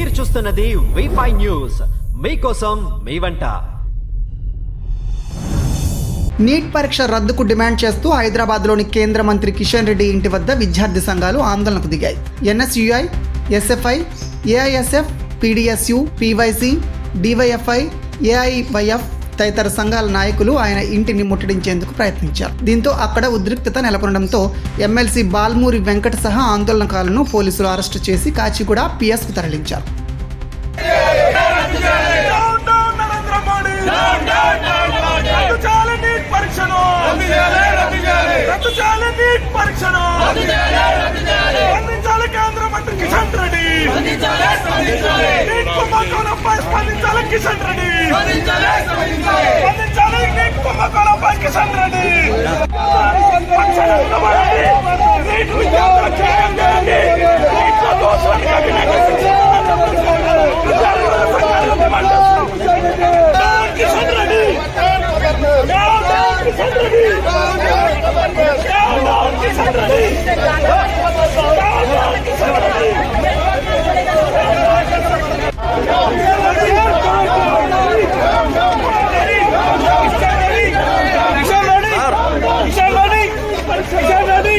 మీరు చూస్తున్నది V five news మీకోసం మీ వంట. నీట్ పరీక్ష రద్దుకు డిమాండ్ చేస్తూ హైదరాబాద్లోని కేంద్ర మంత్రి కిషన్ రెడ్డి ఇంటి వద్ద విద్యార్థి సంఘాలు ఆందోళనకు దిగాయి. NSUI SFI AISF PDSU PYC DYFI AIYF తదితర సంఘాల నాయకులు ఆయన ఇంటిని ముట్టడించేందుకు ప్రయత్నించారు. దీంతో అక్కడ ఉద్రిక్తత నెలకొనడంతో ఎమ్మెల్సీ బాల్మూరి వెంకట సహా ఆందోళనకారులను పోలీసులు అరెస్టు చేసి కాచిగూడ పిఎస్కు తరలించారు. స్పందించాలి కేంద్ర మంత్రి కిషన్ రెడ్డి నీట్ కుంభకోణంపై స్పందించాలి కిషన్ రెడ్డి. స్పందించాలి నీట్ కుంభకోణంపై కిషన్ రెడ్డి పరీక్షలు నిలబడండి. నీట్ విద్యార్థులకు న్యాయం చేయండి నీట్లో దోషాన్ని కఠినంగా విద్యార్థుల సంఘాలు డిమాండ్ చేస్తున్నాయి. Down Kishan Reddy down down Kishan Reddy down down Kishan Reddy down down Kishan Reddy Kishan Reddy Kishan Reddy Kishan Reddy